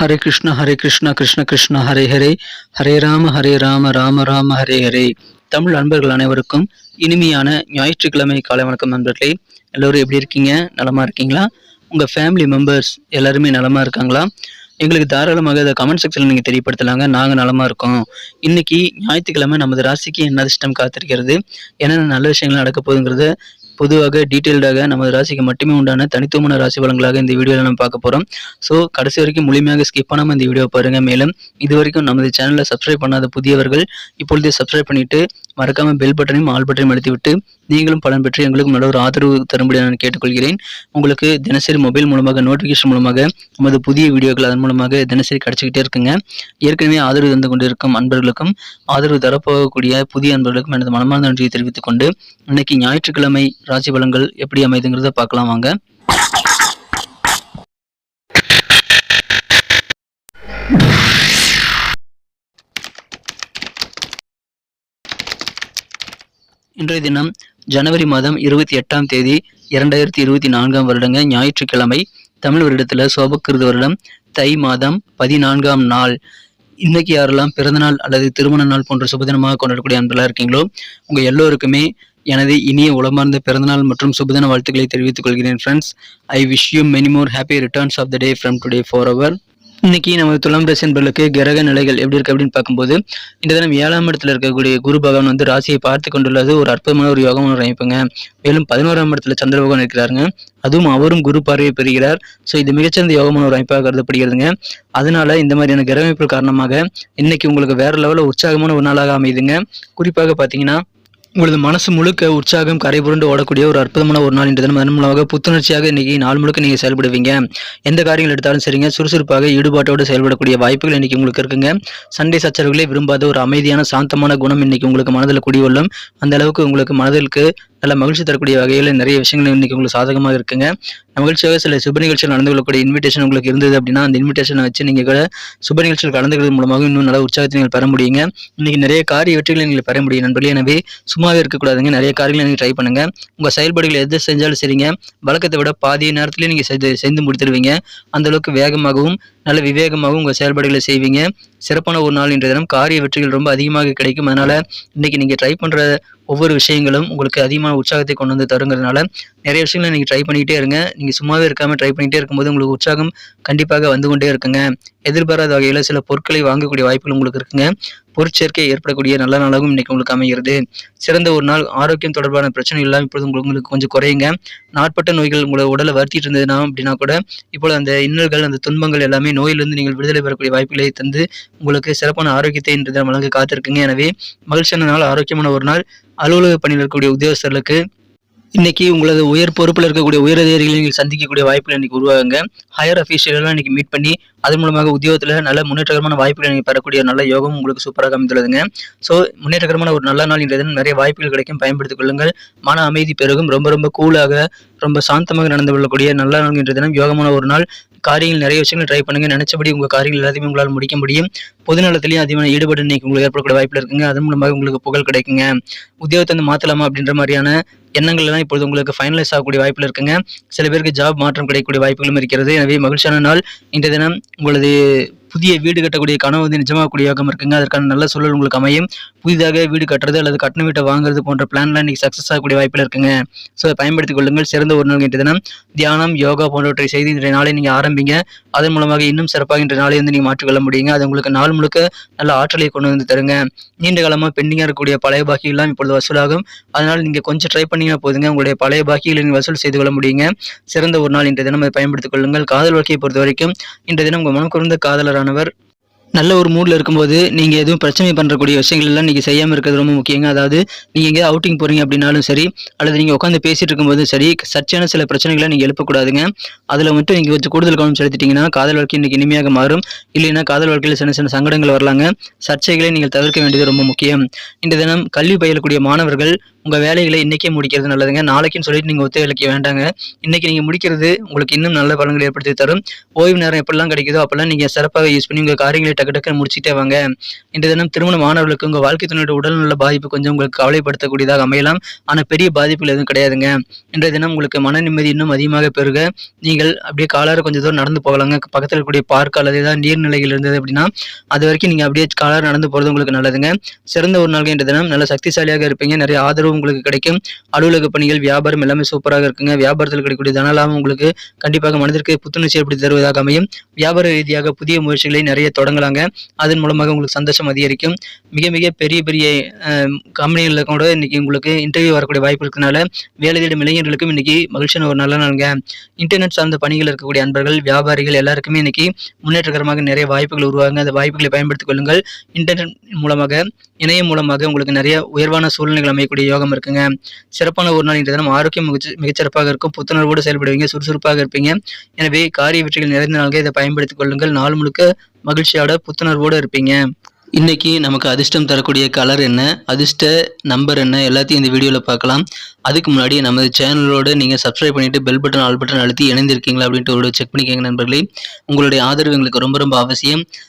ஹரே கிருஷ்ண ஹரே கிருஷ்ண கிருஷ்ண கிருஷ்ண ஹரே ஹரே ஹரே ராம ஹரே ராம ராம ராம ஹரே ஹரே தமிழ் அன்பர்கள் அனைவருக்கும் இனிமையான ஞாயிற்றுக்கிழமை காலை வணக்கம் நண்பர்களே. எல்லோரும் எப்படி இருக்கீங்க? நலமா இருக்கீங்களா? உங்கள் ஃபேமிலி மெம்பர்ஸ் எல்லாருமே நலமா இருக்காங்களா? எங்களுக்கு தாராளமாக இதை கமெண்ட் செக்ஷனில் நீங்கள் தெரியப்படுத்தலாங்க. நாங்கள் நலமாக இருக்கோம். இன்னைக்கு ஞாயிற்றுக்கிழமை நமது ராசிக்கு என்ன அதிர்ஷ்டம் காத்திருக்கிறது? என்னென்ன நல்ல விஷயங்கள் நடக்க போகுதுங்கிறத பொதுவாக டீட்டெயில்டாக நமது ராசிக்கு மட்டுமே உண்டான தனித்துவமான ராசி பலன்களாக இந்த வீடியோவில் நம்ம பார்க்க போகிறோம் ஸோ கடைசி வரைக்கும் முழுமையாக ஸ்கிப் பண்ணாமல் இந்த வீடியோ பாருங்கள் மேலும் இது வரைக்கும் நமது சேனலில் சப்ஸ்கிரைப் பண்ணாத புதியவர்கள் இப்பொழுதே சப்ஸ்கிரைப் பண்ணிவிட்டு மறக்காமல் பெல் பட்டனையும் ஆல் பட்டனையும் அழுத்திவிட்டு நீங்களும் பலன் பெற்று எங்களுக்கும் நல்ல ஒரு ஆதரவு தரும்படி நான் கேட்டுக்கொள்கிறேன். உங்களுக்கு தினசரி மொபைல் மூலமாக நோட்டிஃபிகேஷன் மூலமாக நமது புதிய வீடியோக்கள் அதன் மூலமாக தினசரி கிடச்சிக்கிட்டே இருக்குங்க. ஏற்கனவே ஆதரவு தந்து கொண்டிருக்கும் அன்பர்களுக்கும் ஆதரவு தரப்போகக்கூடிய புதிய அன்பர்களுக்கும் எனது மனமார்ந்த நன்றியை தெரிவித்துக் கொண்டு இன்னைக்கு ஞாயிற்றுக்கிழமை ராசி பலன்கள் எப்படி அமைதுங்கிறத பார்க்கலாம் வாங்க. இன்றைய தினம் ஜனவரி மாதம் இருபத்தி எட்டாம் தேதி இரண்டாயிரத்தி இருபத்தி நான்காம் வருடங்க ஞாயிற்றுக்கிழமை தமிழ் வருடத்தில் சோபக்கிருது வருடம் தை மாதம் பதினான்காம் நாள். இன்னைக்கு யாரெல்லாம் பிறந்தநாள் அல்லது திருமண நாள் போன்ற சுபதினமாக கொண்டாடக்கூடிய அன்பெல்லாம் இருக்கீங்களோ உங்கள் எல்லோருக்குமே எனது இனிய உளமார்ந்த பிறந்தநாள் மற்றும் சுபதின வாழ்த்துக்களை தெரிவித்துக் கொள்கிறேன் friends I wish you many more happy returns of the day from today for our இன்னைக்கு நமது துலாம் ராசி என்பர்களுக்கு கிரக நிலைகள் எப்படி இருக்கு அப்படின்னு பார்க்கும்போது இந்த தினம் ஏழாம் இடத்துல இருக்கக்கூடிய குரு பகவான் வந்து ராசியை பார்த்து கொண்டுள்ளது. ஒரு அற்புதமான ஒரு யோகம் ஒரு அமைப்புங்க. மேலும் பதினோராம் இடத்துல சந்திர பகவான் இருக்கிறாருங்க. அதுவும் அவரும் குரு பார்வையை பெறுகிறார். ஸோ இது மிகச்சிறந்த யோகமான ஒரு அமைப்பாக கருதப்படுகிறதுங்க. அதனால இந்த மாதிரியான கிரகமைப்பு காரணமாக இன்னைக்கு உங்களுக்கு வேற லெவலில் உற்சாகமான ஒரு நாளாக அமையுதுங்க. குறிப்பாக பார்த்தீங்கன்னா உங்களது மனசு முழுக்க உற்சாகம் கரைபுரண்டு ஓடக்கூடிய ஒரு அற்புதமான ஒரு நாள் இன்று தினம். அதன் மூலமாக புத்துணர்ச்சியாக இன்னைக்கு நாள் முழுக்க நீங்கள் செயல்படுவீங்க. எந்த காரியங்கள் எடுத்தாலும் சரிங்க. சுறுசுறுப்பாக ஈடுபாட்டோடு செயல்படக்கூடிய வாய்ப்புகள் இன்னைக்கு உங்களுக்கு இருக்குங்க. சண்டை சச்சரவுகளை விரும்பாத ஒரு அமைதியான சாந்தமான குணம் இன்னைக்கு உங்களுக்கு மனதில் குடிகொள்ளும். அந்த அளவுக்கு உங்களுக்கு மனதிற்கு நல்ல மகிழ்ச்சி தரக்கூடிய வகையில் நிறைய விஷயங்கள் இன்றைக்கி உங்களுக்கு சாதகமாக இருக்குங்க. மகிழ்ச்சியாக சில சுப நிகழ்ச்சிகள் நடந்து கொள்ளக்கூடிய இன்விடேஷன் உங்களுக்கு இருந்தது அப்படின்னா அந்த இன்விடேஷனை வச்சு நீங்கள் கூட சுப நிகழ்ச்சிகள் கலந்துக்கிறது மூலமாக இன்னும் நல்ல உற்சாகத்தை நீங்கள் பெற முடியுங்க. இன்னைக்கு நிறைய காரிய வெற்றிகளை நீங்கள் பெற முடியும் நண்பர்களே. எனவே சும்மாவே இருக்கக்கூடாதுங்க. நிறைய காரியங்களை நீங்கள் ட்ரை பண்ணுங்கள் உங்கள் செயல்பாடுகள் எது செஞ்சாலும் சரிங்க. வழக்கத்தை விட பாதி நேரத்திலேயே நீங்கள் செய்து செய்து முடித்துடுவீங்க. அந்த அளவுக்கு வேகமாகவும் நல்ல விவேகமாகவும் உங்கள் செயல்பாடுகளை செய்வீங்க. சிறப்பான ஒரு நாள் இன்றைய தினம். காரிய வெற்றிகள் ரொம்ப அதிகமாக கிடைக்கும். அதனால் இன்றைக்கி நீங்கள் ட்ரை பண்ணுற ஒவ்வொரு விஷயங்களும் உங்களுக்கு அதிகமான உற்சாகத்தை கொண்டு வந்து தருங்கிறதுனால நிறைய விஷயங்களை நீங்கள் ட்ரை பண்ணிக்கிட்டே இருங்க. நீங்கள் சும்மாவே இருக்காமல் ட்ரை பண்ணிகிட்டே இருக்கும்போது உங்களுக்கு உற்சாகம் கண்டிப்பாக வந்து கொண்டே இருக்குங்க. எதிர்பாராத வகையில் சில பொருட்களை வாங்கக்கூடிய வாய்ப்புகள் உங்களுக்கு இருக்குங்க. பொருட்சேர்க்கை ஏற்படக்கூடிய நல்ல நாளாகவும் இன்னைக்கு உங்களுக்கு அமைகிறது. சிறந்த ஒரு நாள் ஆரோக்கியம் தொடர்பான பிரச்சனை இல்லாமல் இப்பொழுது உங்களுக்கு கொஞ்சம் குறையுங்க. நாட்பட்ட நோய்கள் உங்களை உடலை வருத்திட்டு இருந்ததுன்னா அப்படின்னா கூட இப்போ அந்த இன்னல்கள் அந்த துன்பங்கள் எல்லாமே நோயிலிருந்து நீங்கள் விடுதலை பெறக்கூடிய வாய்ப்புகளை தந்து உங்களுக்கு சிறப்பான ஆரோக்கியத்தை இன்று தினம் வழங்க காத்திருக்குங்க. எனவே மகிழ்ச்சியான நாள் ஆரோக்கியமான ஒரு நாள். அலுவலக பணியில் இருக்கக்கூடிய உத்தியோகஸ்தர்களுக்கு இன்னைக்கு உங்களது உயர் பொறுப்பில் இருக்கக்கூடிய உயர் அதிகாரிகளை நீங்கள் சந்திக்கக்கூடிய வாய்ப்புகள் இன்னைக்கு உருவாகுங்க. ஹையர் அஃபீஷியலாம் இன்னைக்கு மீட் பண்ணி அதன் மூலமாக உத்தியோகத்தில் நல்ல முன்னேற்றகரமான வாய்ப்புகளை நீங்கள் பெறக்கூடிய நல்ல யோகம் உங்களுக்கு சூப்பராக அமைந்துள்ளதுங்க ஸோ முன்னேற்றகரமான ஒரு நல்ல நாள் இன்றைய தினம் நிறைய வாய்ப்புகள் கிடைக்கும். பயன்படுத்திக் கொள்ளுங்கள். மன அமைதி பெருகும். ரொம்ப ரொம்ப கூலாக ரொம்ப சாந்தமாக நடந்து கொள்ளக்கூடிய நல்ல நாள் இன்றைய தினம். யோகமான ஒரு நாள். காரியங்கள் நிறைய விஷயங்கள் ட்ரை பண்ணுங்க. நினச்சபடி உங்கள் காரியங்கள் எல்லாத்தையுமே உங்களால் முடிக்க முடியும். பொதுநலத்திலையும் அதிகமான ஈடுபாடு இன்னைக்கு உங்களுக்கு ஏற்படக்கூடிய வாய்ப்பில் இருக்குங்க. அதன் மூலமாக உங்களுக்கு புகழ் கிடைக்குங்க. உத்தியோகத்தை வந்து மாற்றலாமா அப்படின்ற மாதிரியான எண்ணங்கள் எல்லாம் இப்பொழுது உங்களுக்கு ஃபைனலைஸ் ஆகக்கூடிய வாய்ப்பில் இருக்குங்க. சில பேருக்கு ஜாப் மாற்றம் கிடைக்கக்கூடிய வாய்ப்புகளும் இருக்கிறது. எனவே மகிழ்ச்சியான நாள். இன்றைய தினம் உங்களது புதிய வீடு கட்டக்கூடிய கனவு வந்து நிஜமாகக்கூடிய யோகம் இருக்குங்க. அதற்கான நல்ல சூழல் உங்களுக்கு அமையும். புதிதாக வீடு கட்டுறது அல்லது கட்டண வீட்டை வாங்குறது போன்ற பிளான்லாம் இன்னைக்கு சக்ஸஸ் ஆகக்கூடிய வாய்ப்பில் இருக்குங்க. ஸோ பயன்படுத்திக் கொள்ளுங்கள். சிறந்த ஒரு நாள் இன்றைய தினம். தியானம் யோகா போன்றவற்றை செய்து இன்றைய நாளை நீங்கள் ஆரம்பிங்க. அதன் மூலமாக இன்னும் சிறப்பாக இன்றைய நாளை வந்து நீங்கள் மாற்றிக்கொள்ள முடியுங்க. அது உங்களுக்கு நாள் முழுக்க நல்ல ஆற்றலை கொண்டு வந்து தருங்க. நீண்ட காலமாக பெண்டிங்காக இருக்கக்கூடிய பழைய பாக்கியெல்லாம் இப்பொழுது வசூலாகும். அதனால் நீங்கள் கொஞ்சம் ட்ரை பண்ணீங்கன்னா போதுங்க. உங்களுடைய பழைய பாக்கிகளை நீங்கள் வசூல் செய்து கொள்ள முடியுங்க. சிறந்த ஒரு நாள் இன்றைய தினம். அதை பயன்படுத்திக் கொள்ளுங்கள். காதல் வாழ்க்கையை பொறுத்த வரைக்கும் இன்றைய தினம் உங்கள் மனம் குறைந்த காதலரானவர் நல்ல ஒரு மூடில் இருக்கும்போது நீங்கள் எதுவும் பிரச்சனை பண்ணுறக்கூடிய விஷயங்கள் எல்லாம் நீங்கள் செய்யாமல் இருக்கிறது ரொம்ப முக்கியங்க. அதாவது நீங்கள் எங்கேயாவது அவுட்டிங் போகிறீங்க அப்படின்னாலும் சரி அல்லது நீங்கள் உட்காந்து பேசிட்டு இருக்கும்போதும் சரி சர்ச்சையான சில பிரச்சனைகளை நீங்கள் எழுப்பக்கூடாதுங்க. அதில் மட்டும் நீங்கள் கொஞ்சம் கூடுதல் கவனம் செலுத்திட்டிங்கன்னா காதல் வாழ்க்கை இன்றைக்கி இனிமையாக மாறும். இல்லைன்னா காதல் வாழ்க்கையில் சின்ன சின்ன சங்கடங்கள் வரலாங்க. சர்ச்சைகளை நீங்கள் தவிர்க்க வேண்டியது ரொம்ப முக்கியம். இந்த தினம் கல்வி பயிலக்கூடிய மாணவர்கள் உங்கள் வேலைகளை இன்றைக்கே முடிக்கிறது நல்லதுங்க. நாளைக்குன்னு சொல்லிட்டு நீங்கள் ஒத்துழைக்க வேண்டாங்க. இன்றைக்கி நீங்கள் முடிக்கிறது உங்களுக்கு இன்னும் நல்ல பலன்களை ஏற்படுத்தி தரும். ஓய்வு நேரம் எப்படிலாம் கிடைக்குதோ அப்போல்லாம் நீங்கள் சிறப்பாக யூஸ் பண்ணி உங்கள் காரியங்களை டக்கு டக்குன்னு முடிச்சிட்டே வாங்க. இன்றைய தினம் திருமணம் ஆனவர்களுக்கு உங்கள் வாழ்க்கை துணையோட உடல்நல பாதிப்பு கொஞ்சம் உங்களுக்கு கவலைப்படுத்தக்கூடியதாக அமையலாம். ஆனால் பெரிய பாதிப்புகள் எதுவும் கிடையாதுங்க. இன்றைய தினம் உங்களுக்கு மன நிம்மதி இன்னும் அதிகமாக பெருக. நீங்கள் அப்படியே காலாறு கொஞ்சம் தூரம் நடந்து போகலாங்க. பக்கத்தில் இருக்கக்கூடிய பார்க் அல்லது ஏதாவது நீர்நிலைகள் இருந்தது அப்படின்னா அது வரைக்கும் நீங்கள் அப்படியே காலாறு நடந்து போகிறது உங்களுக்கு நல்லதுங்க. சிறந்த ஒரு நாள் இன்றைய தினம். நல்ல சக்திசாலியாக இருப்பீங்க. நிறைய ஆதரவு உங்களுக்கு கிடைக்கும். அலுவலக பணிகள் வியாபாரம் எல்லாமே சூப்பராக இருக்குங்க. வியாபாரத்தில் கிடைக்கக்கூடிய தனலாபம் உங்களுக்கு கண்டிப்பாக மனதிற்கு புத்துணர்ச்சி ஏற்படுத்தி தருவதாக அமையும். வியாபார ரீதியாக புதிய முயற்சிகளை நிறைய தொடங்கலாம். தொடங்கலாங்க அதன் மூலமாக உங்களுக்கு சந்தோஷம் அதிகரிக்கும். மிக மிக பெரிய பெரிய கம்பெனிகளில் கூட இன்னைக்கு உங்களுக்கு இன்டர்வியூ வரக்கூடிய வாய்ப்பு இருக்கனால வேலை தேடும் இளைஞர்களுக்கும் இன்னைக்கு மகிழ்ச்சியான ஒரு நல்ல நாளுங்க. இன்டர்நெட் சார்ந்த பணிகள் இருக்கக்கூடிய அன்பர்கள் வியாபாரிகள் எல்லாருக்குமே இன்னைக்கு முன்னேற்றகரமாக நிறைய வாய்ப்புகள் உருவாங்க அந்த வாய்ப்புகளை பயன்படுத்திக் கொள்ளுங்கள். இன்டர்நெட் மூலமாக இணையம் மூலமாக உங்களுக்கு நிறைய உயர்வான சூழ்நிலைகள் அமையக்கூடிய யோகம் இருக்குங்க. சிறப்பான ஒரு நாள் இன்றைய தினம் ஆரோக்கியம் மிக மிகச்சிறப்பாக இருக்கும். புத்துணர்வோடு செயல்படுவீங்க சுறுசுறுப்பாக இருப்பீங்க. எனவே காரிய வெற்றிகள் நிறைந்த நாள்கள் இதை பயன்படுத்திக் கொள்ளுங்கள். நாள் முழுக்க மகிழ்ச்சியோட புத்துணர்வோடு இருப்பீங்க. இன்னைக்கு நமக்கு அதிர்ஷ்டம் தரக்கூடிய கலர் என்ன? அதிர்ஷ்ட நம்பர் என்ன? எல்லாத்தையும் இந்த வீடியோவில் பார்க்கலாம். அதுக்கு முன்னாடி நமது சேனலோடு நீங்கள் சப்ஸ்கிரைப் பண்ணிட்டு பெல் பட்டன் ஆல் பட்டன் அழுத்தி இணைந்திருக்கீங்களா அப்படின்ட்டு ஒரு செக் பண்ணிக்கோங்க நண்பர்களே. உங்களுடைய ஆதரவு எங்களுக்கு ரொம்ப ரொம்ப அவசியம்.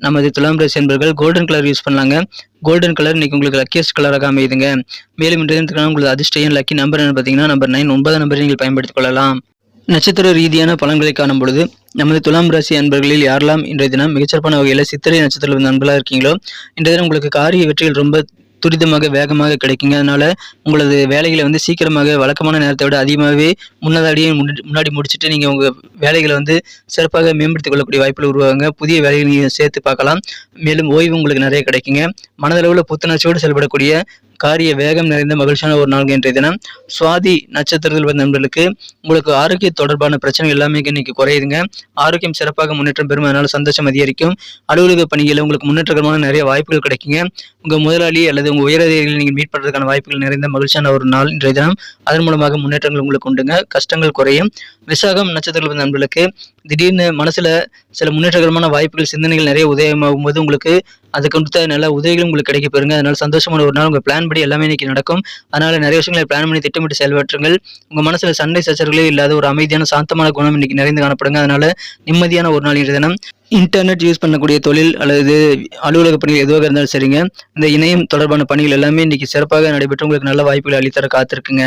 நமது துலாம் ராசி என்பர்கள் கோல்டன் கலர் யூஸ் பண்ணலாங்க. கோல்டன் கலர் இன்னைக்கு உங்களுக்கு லக்கியஸ்ட் கலராக அமையுதுங்க. மேலும் இன்றைய தினத்துக்கான உங்களுக்கு அதிர்ஷ்டம் லக்கி நம்பர் என்ன பார்த்தீங்கன்னா நம்பர் நைன் ஒன்பது நம்பரை நீங்கள் பயன்படுத்திக் கொள்ளலாம். நட்சத்திர ரீதியான பலன்களை காணும் பொழுது நமது துலாம் ராசி அன்பர்களில் யாரெல்லாம் இன்றைய தினம் மிகச்சிறப்பான வகையில் சித்திரை நட்சத்திர நண்பர்களாக இருக்கீங்களோ இன்றைய தினம் உங்களுக்கு காரிய வெற்றிகள் ரொம்ப துரிதமாக வேகமாக கிடைக்குங்க. அதனால உங்களது வேலைகளை வந்து சீக்கிரமாக வழக்கமான நேரத்தை விட அதிகமாகவே முன்னதாடியே முன்னாடி முடிச்சுட்டு நீங்கள் உங்கள் வேலைகளை வந்து சிறப்பாக மேம்படுத்திக் கொள்ளக்கூடிய வாய்ப்புகள் உருவாங்க புதிய வேலைகளை நீங்கள் சேர்த்து பார்க்கலாம். மேலும் ஓய்வு உங்களுக்கு நிறைய கிடைக்குங்க. மனதளவில் புத்துணர்ச்சியோடு செயல்படக்கூடிய காரிய வேகம் நிறைந்த மகிழ்ச்சியான ஒரு நாள் இன்றைய தினம். சுவாதி நட்சத்திரத்தில் வந்த நண்பர்களுக்கு உங்களுக்கு ஆரோக்கிய தொடர்பான பிரச்சனைகள் எல்லாமே இன்னைக்கு குறையுதுங்க. ஆரோக்கியம் சிறப்பாக முன்னேற்றம் பெறும் அதனால சந்தோஷம் அதிகரிக்கும். அலுவலக பணிகளில் உங்களுக்கு முன்னேற்றகரமான நிறைய வாய்ப்புகள் கிடைக்குங்க. உங்க முதலாளி அல்லது உங்க உயரதிகாரிகளை நீங்கள் மீட் பண்றதுக்கான வாய்ப்புகள் நிறைந்த மகிழ்ச்சியான ஒரு நாள் இன்றைய தினம். அதன் மூலமாக முன்னேற்றங்கள் உங்களுக்கு உண்டுங்க. கஷ்டங்கள் குறையும். விசாகம் நட்சத்திரத்தில் வந்த நண்பர்களுக்கு திடீர்னு மனசுல சில முன்னேற்றகரமான வாய்ப்புகள் சிந்தனைகள் நிறைய உதயமாகும் போது உங்களுக்கு அதுக்கு நல்ல உதவிகளும் உங்களுக்கு கிடைக்க பெறுங்க. அதனால சந்தோஷமான ஒரு நாள். உங்க பிளான் படி எல்லாமே இன்னைக்கு நடக்கும். அதனால நிறைய விஷயங்களை பிளான் பண்ணி திட்டமிட்டு செயல்பட்டுருங்கள். உங்க மனசுல சண்டை சச்சரவுகளே இல்லாத ஒரு அமைதியான சாந்தமான குணம் இன்னைக்கு நிறைந்து காணப்படுங்க. அதனால நிம்மதியான ஒரு நாள் இன்றைய தினம். இன்டர்நெட் யூஸ் பண்ணக்கூடிய தொழில் அல்லது அலுவலக பணிகள் எதுவாக இருந்தாலும் சரிங்க. இந்த இணையம் தொடர்பான பணிகள் எல்லாமே இன்னைக்கு சிறப்பாக நடைபெற்று உங்களுக்கு நல்ல வாய்ப்புகளை அளித்தர காத்திருக்குங்க.